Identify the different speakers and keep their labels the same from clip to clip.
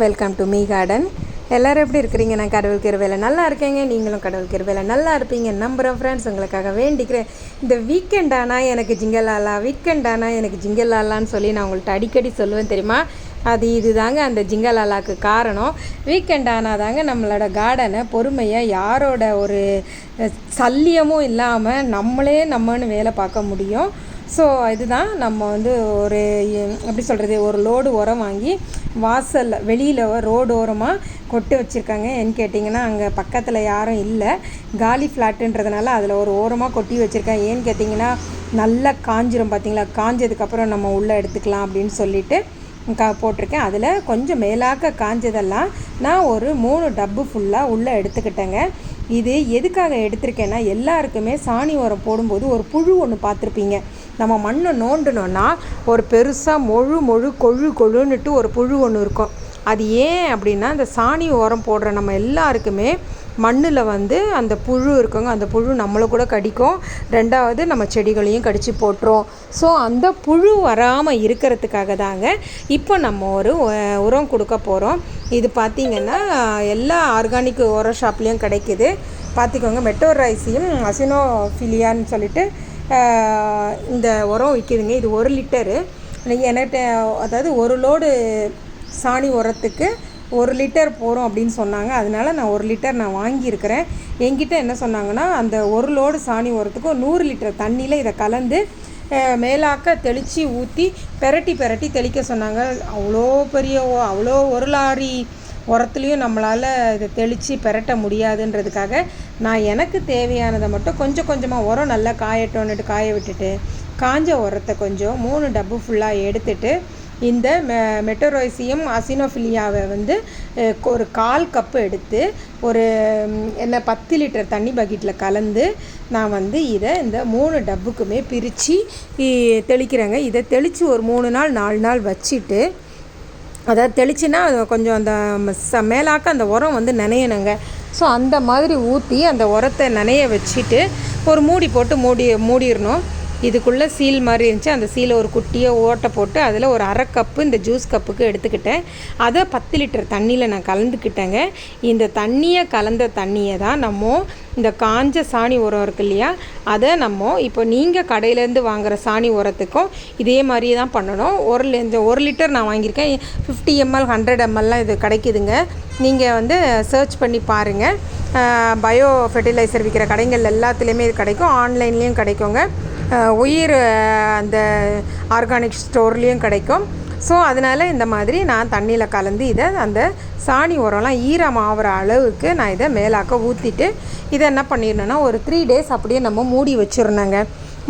Speaker 1: Welcome to me garden எல்லோரும் எப்படி இருக்கிறீங்க? நான் கடவுள் கிருவேல நல்லா இருக்கேங்க. நீங்களும் கடவுள் கிருவேல நல்லா இருப்பீங்க. நம்புகிறேன் ஃப்ரெண்ட்ஸ் உங்களுக்காக வேண்டிக்கிறேன். இந்த வீக்கெண்ட் ஆனால் எனக்கு ஜிங்கல் ஆலா வீக்கெண்ட் ஆனால் எனக்கு ஜிங்கல் ஆலான்னு சொல்லி நான் உங்கள்கிட்ட அடிக்கடி சொல்லுவேன் தெரியுமா? அது இதுதாங்க அந்த ஜிங்கலாலாக்கு காரணம். வீக்கெண்ட் ஆனால் தாங்க நம்மளோட கார்டனை பொறுமையாக யாரோட ஒரு சல்லியமும் இல்லாமல் நம்மளே நம்மன்னு வேலை பார்க்க முடியும். ஸோ இதுதான் நம்ம வந்து ஒரு எப்படி சொல்கிறது ஒரு லோடு உரம் வாங்கி வாசலில் வெளியில் ரோடு ஓரமாக கொட்டு வச்சுருக்காங்க. ஏன்னு கேட்டிங்கன்னா அங்கே பக்கத்தில் யாரும் இல்லை. காலி ஃப்ளாட்டுன்றதுனால அதில் ஒரு ஓரமாக கொட்டி வச்சுருக்கேன் ஏன்னு கேட்டிங்கன்னா நல்லா காஞ்சிரும் பார்த்தீங்களா காஞ்சதுக்கப்புறம் நம்ம உள்ளே எடுத்துக்கலாம் அப்படின்னு சொல்லிட்டு கா போட்டிருக்கேன். அதில் கொஞ்சம் மேலாக்க காஞ்சதெல்லாம் நான் ஒரு மூணு டப்பு ஃபுல்லாக உள்ளே எடுத்துக்கிட்டேங்க. இது எதுக்காக எடுத்திருக்கேன்னா எல்லாருக்குமே சாணி உரம் போடும்போது ஒரு புழு ஒன்று பார்த்துருப்பீங்க. நம்ம மண்ணை நோண்டினோன்னா ஒரு பெருசாக மொழு மொழு கொழு கொழுன்னுட்டு ஒரு புழு ஒன்று இருக்கும். அது ஏன் அப்படின்னா இந்த சாணி உரம் போடுற நம்ம எல்லாருக்குமே மண்ணில் வந்து அந்த புழு இருக்குங்க. அந்த புழு நம்மளை கூட கடிக்கும். ரெண்டாவது நம்ம செடிகளையும் கடித்து போட்டுரும். ஸோ அந்த புழு வராமல் இருக்கிறதுக்காக தாங்க இப்போ நம்ம ஒரு உரம் கொடுக்க போகிறோம் இது பார்த்திங்கன்னா எல்லா ஆர்கானிக் உரம் ஷாப்லேயும் கிடைக்குது. பார்த்துக்கோங்க மெட்டோ ரைஸையும் அசினோஃபிலியான்னு சொல்லிட்டு இந்த உரம் விற்கிதுங்க இது ஒரு லிட்டரு. நீங்கள் என்கிட்ட அதாவது ஒரு லோடு சாணி உரத்துக்கு ஒரு லிட்டர் போகிறோம் அப்படின்னு சொன்னாங்க. அதனால நான் ஒரு லிட்டர் நான் வாங்கியிருக்கிறேன். என்கிட்ட என்ன சொன்னாங்கன்னா அந்த ஒரு லோடு சாணி உரத்துக்கு நூறு லிட்டர் தண்ணியில் இதை கலந்து மேலாக்க தெளித்து ஊற்றி பெரட்டி பெரட்டி தெளிக்க சொன்னாங்க. அவ்வளோ பெரிய அவ்வளோ ஒரு லாரி உரத்துலேயும் நம்மளால் இதை தெளித்து பெரட்ட முடியாதுன்றதுக்காக நான் எனக்கு தேவையானதை மட்டும் கொஞ்சம் கொஞ்சமாக உரம் நல்லா காயட்டோன்னுட்டு காய விட்டுட்டு காஞ்ச உரத்தை கொஞ்சம் மூணு டப்பு ஃபுல்லாக எடுத்துட்டு இந்த மெ மெட்டரோய்சியம் அசினோஃபிலியாவை வந்து ஒரு கால் கப்பு எடுத்து ஒரு என்ன பத்து லிட்டர் தண்ணி பக்கெட்டில் கலந்து நான் வந்து இதை இந்த மூணு டப்புக்குமே பிரித்து தெளிக்கிறேங்க. இதை தெளித்து ஒரு மூணு நாள் நாலு நாள் வச்சுட்டு அதாவது தெளிச்சுன்னா கொஞ்சம் அந்த ச- மேலாக்க அந்த உரம் வந்து நனையணுங்க. ஸோ அந்த மாதிரி ஊற்றி அந்த உரத்தை நனைய வச்சுட்டு ஒரு மூடி போட்டு மூடி மூடிடணும். இதுக்குள்ளே சீல் மாதிரி இருந்துச்சு. அந்த சீலை ஒரு குட்டியாக ஓட்டை போட்டு அதில் ஒரு அரை கப்பு இந்த ஜூஸ் கப்புக்கு எடுத்துக்கிட்டேன். அதை பத்து லிட்டர் தண்ணியில் நான் கலந்துக்கிட்டேங்க. இந்த தண்ணியை கலந்த தண்ணியை தான் நம்ம இந்த காஞ்ச சாணி உரம் இருக்கு இல்லையா? அதை நம்ம இப்போ நீங்கள் கடையிலேருந்து வாங்குற சாணி உரத்துக்கும் இதே மாதிரியே தான் பண்ணணும். ஒரு லி- இந்த ஒரு லிட்டர் நான் வாங்கியிருக்கேன். ஃபிஃப்டி எம்எல் ஹண்ட்ரட் எம்எல்லாம் இது கிடைக்குதுங்க. நீங்கள் வந்து சர்ச் பண்ணி பாருங்கள் பயோ ஃபெர்டிலைசர் விற்கிற கடைகள் எல்லாத்துலேயுமே இது கிடைக்கும். ஆன்லைன்லேயும் கிடைக்குங்க. உயிர் அந்த ஆர்கானிக் ஸ்டோர்லேயும் கிடைக்கும். ஸோ அதனால் இந்த மாதிரி நான் தண்ணியில் கலந்து இதை அந்த சாணி உரம்லாம் ஈரம் ஆகிற அளவுக்கு நான் இதை மேலாக்க ஊற்றிட்டு இதை என்ன பண்ணிடணும்னா ஒரு த்ரீ டேஸ் அப்படியே நம்ம மூடி வச்சிடணுங்க.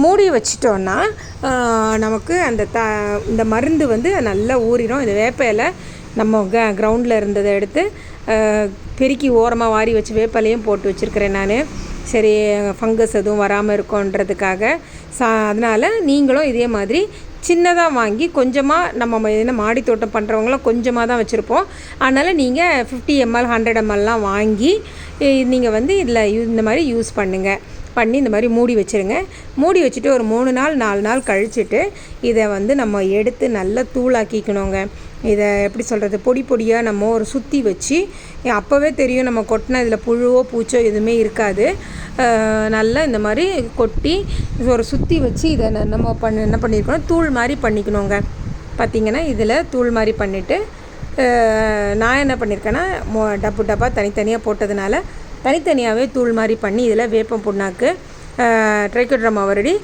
Speaker 1: மூடி வச்சிட்டோன்னா நமக்கு அந்த த இந்த மருந்து வந்து நல்லா ஊறிடும். இந்த வேப்ப நம்ம க கிரவுண்டில் இருந்ததை எடுத்து பெருக்கி ஓரமாக வாரி வச்சு வேப்பலையும் போட்டு வச்சுருக்கிறேன் நான். சரி ஃபங்கஸ் எதுவும் வராமல் இருக்கும்ன்றதுக்காக சா அதனால் நீங்களும் இதே மாதிரி சின்னதாக வாங்கி கொஞ்சமாக நம்ம என்ன மாடி தோட்டம் பண்ணுறவங்களாம் கொஞ்சமாக தான் வச்சுருப்போம். அதனால் நீங்கள் ஃபிஃப்டி எம்எல் ஹண்ட்ரட் எம்எல்லாம் வாங்கி நீங்கள் வந்து இதில் இந்த மாதிரி யூஸ் பண்ணுங்கள் பண்ணி இந்த மாதிரி மூடி வச்சுருங்க. மூடி வச்சுட்டு ஒரு மூணு நாள் நாலு நாள் கழிச்சுட்டு இதை வந்து நம்ம எடுத்து நல்லா தூளாக்கிக்கணுங்க. இதை எப்படி சொல்கிறது பொடி பொடியாக நம்ம ஒரு சுற்றி வச்சு அப்போவே தெரியும் நம்ம கொட்டினா இதில் புழுவோ பூச்சோ எதுவுமே இருக்காது. நல்லா இந்த மாதிரி கொட்டி ஒரு சுற்றி வச்சு இதை ந- நம்ம பண்ண என்ன பண்ணியிருக்கணும் தூள் மாதிரி பண்ணிக்கணுங்க. பார்த்திங்கன்னா இதில் தூள் மாதிரி பண்ணிவிட்டு நான் என்ன பண்ணியிருக்கேன்னா மோ டப்பு டப்பா தனித்தனியாக போட்டதுனால தனித்தனியாகவே தூள் மாதிரி பண்ணி இதில் வேப்பம் புண்ணாக்கு ட்ரைக்கோட்ரமா அவரடி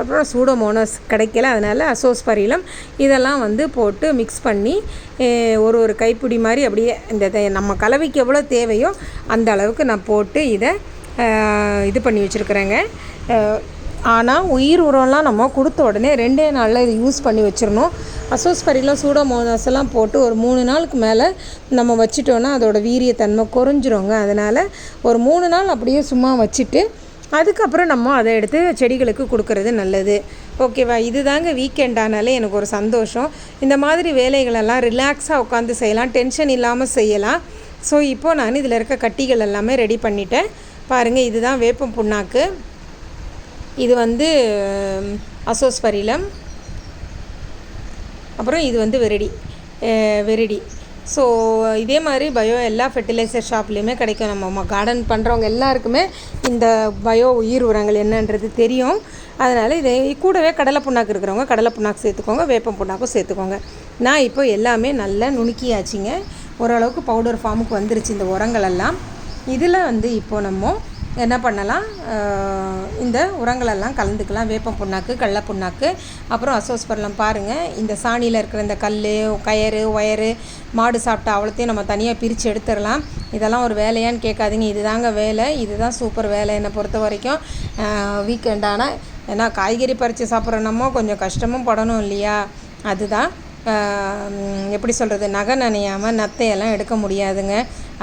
Speaker 1: அப்புறம் சூடோமோனஸ் கிடைக்கல அதனால் அசோஸ்பரிலம் இதெல்லாம் வந்து போட்டு மிக்ஸ் பண்ணி ஒரு ஒரு கைப்பிடி மாதிரி அப்படியே இந்த இதை நம்ம கலவைக்கு எவ்வளோ தேவையோ அந்த அளவுக்கு நான் போட்டு இதை இது பண்ணி வச்சுருக்குறேங்க. ஆனால் உயிர் உரம்லாம் நம்ம கொடுத்த உடனே ரெண்டே நாளில் இது யூஸ் பண்ணி வச்சிடணும் அசோஸ்பரிலாம் சூடோமோனாஸ் எல்லாம் போட்டு ஒரு மூணு நாளுக்கு மேலே நம்ம வச்சிட்டோன்னா அதோடய வீரியத்தன்மை குறைஞ்சிருங்க. அதனால் ஒரு மூணு நாள் அப்படியே சும்மா வச்சுட்டு அதுக்கப்புறம் நம்ம அதை எடுத்து செடிகளுக்கு கொடுக்கறது நல்லது. ஓகேவா? இதுதாங்க தாங்க வீக்கெண்டானாலே எனக்கு ஒரு சந்தோஷம். இந்த மாதிரி வேலைகளெல்லாம் ரிலாக்ஸாக உட்காந்து செய்யலாம். டென்ஷன் இல்லாமல் செய்யலாம். ஸோ இப்போ நான் இதில் இருக்க கட்டிகள் எல்லாமே ரெடி பண்ணிட்டேன். பாருங்கள் இதுதான் வேப்பம் புண்ணாக்கு. இது வந்து அசோஸ்பரிலம் அப்புறம் இது வந்து வெரடி. வெரடி. ஸோ இதே மாதிரி பயோ எல்லா ஃபெர்டிலைசர் ஷாப்லேயுமே கிடைக்கும். நம்ம கார்டன் பண்ணுறவங்க எல்லாருக்குமே இந்த பயோ உயிர் உரங்கள் என்னன்றது தெரியும். அதனால் இதை கூடவே கடலை புண்ணாக்கு இருக்கிறவங்க கடலை புண்ணாக்கு சேர்த்துக்கோங்க வேப்பம் புண்ணாக்கும் சேர்த்துக்கோங்க. நான் இப்போ எல்லாமே நல்லா நுணுக்கியாச்சுங்க. ஓரளவுக்கு பவுடர் ஃபார்முக்கு வந்துருச்சு இந்த உரங்கள் எல்லாம். இதில் வந்து இப்போ நம்ம என்ன பண்ணலாம்? இந்த உரங்களெல்லாம் கலந்துக்கலாம். வேப்பம் புண்ணாக்கு கடல புண்ணாக்கு அப்புறம் அசோஸ்பரலம் பாருங்கள் இந்த சாணியில் இருக்கிற இந்த கல் கயறு ஒயரு மாடு சாப்பிட்ட அவ்வளோத்தையும் நம்ம தனியாக பிரித்து எடுத்துடலாம். இதெல்லாம் ஒரு வேலையான்னு கேட்காதீங்க. இதுதாங்க வேலை. இதுதான் சூப்பர் வேலை. என்னை பொறுத்த வரைக்கும் வீக்கெண்டான ஆனால் ஏன்னா காய்கறி பறித்து சாப்பிட்ற கொஞ்சம் கஷ்டமும் படணும் இல்லையா? அதுதான். எப்படி சொல்கிறது நகை நனையாமல் நத்தையெல்லாம் எடுக்க முடியாதுங்க.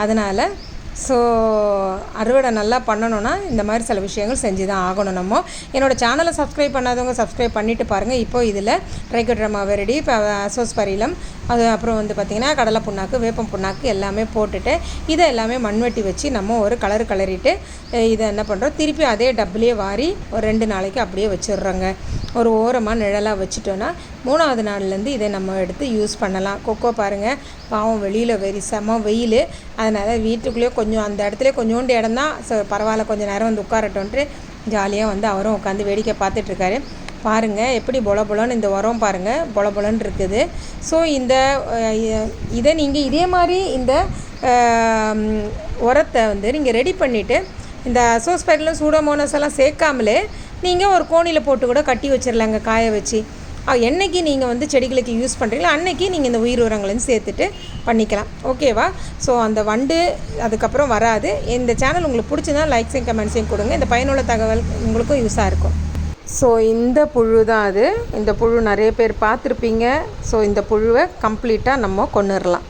Speaker 1: அதனால் ஸோ அறுவடை நல்லா பண்ணணும்னா இந்த மாதிரி சில விஷயங்கள் செஞ்சு தான் ஆகணும் நம்ம. என்னோடய சேனலை சப்ஸ்கிரைப் பண்ணாதவங்க சப்ஸ்கிரைப் பண்ணிவிட்டு பாருங்கள் இப்போ இதில் ட்ரைகோட்ரமா வெரடி இப்போ அசோஸ்பரிலம் அது அப்புறம் வந்து பார்த்திங்கன்னா கடலை புண்ணாக்கு வேப்பம் புண்ணாக்கு எல்லாமே போட்டுட்டு இதை எல்லாமே மண்வெட்டி வச்சு நம்ம ஒரு கலர் கலரிட்டு இதை என்ன பண்ணுறோம் திருப்பி அதே டப்புலேயே வாரி ஒரு ரெண்டு நாளைக்கு அப்படியே வச்சிடுறோங்க. ஒரு ஓரமாக நிழலாக வச்சுட்டோன்னா மூணாவது நாள்லேருந்து இதை நம்ம எடுத்து யூஸ் பண்ணலாம். கொக்கோ பாருங்கள் பாவம் வெளியில் வெறி செம வெயில். அதனால் வீட்டுக்குள்ளேயே கொஞ்சம் அந்த இடத்துல கொஞ்சோண்டு இடம் தான். ஸோ பரவாயில்ல கொஞ்சம் நேரம் வந்து உட்காரட்டோன்ட்டு ஜாலியாக வந்து அவரும் உட்காந்து வேடிக்கை பார்த்துட்ருக்காரு பாருங்கள் எப்படி பொல பொலன்னு இந்த உரம் பாருங்கள் பொல பொலன்னு இருக்குது. ஸோ இந்த இதை நீங்கள் இதே மாதிரி இந்த உரத்தை வந்து நீங்கள் ரெடி பண்ணிவிட்டு இந்த அசோஸ்பைரிலும் சூடோமோனஸ் எல்லாம் சேர்க்காமலே நீங்கள் ஒரு கோணியில் போட்டு கூட கட்டி வச்சிடலாங்க காய வச்சு. அஹ், என்னைக்கு நீங்கள் வந்து செடிகளுக்கு யூஸ் பண்ணுறீங்களோ அன்னைக்கு நீங்கள் இந்த உயிர் உரங்களையும் சேர்த்துட்டு பண்ணிக்கலாம். ஓகேவா ஸோ அந்த வண்டு அதுக்கப்புறம் வராது. இந்த சேனல் உங்களுக்கு பிடிச்சதுனா லைக்ஸையும் கமெண்ட்ஸையும் கொடுங்க. இந்த பயனுள்ள தகவல் உங்களுக்கும் யூஸாக இருக்கும். ஸோ இந்த புழு தான் அது. இந்த புழு நிறைய பேர் பார்த்துருப்பீங்க. ஸோ இந்த புழுவை கம்ப்ளீட்டாக நம்ம கொண்டுடலாம்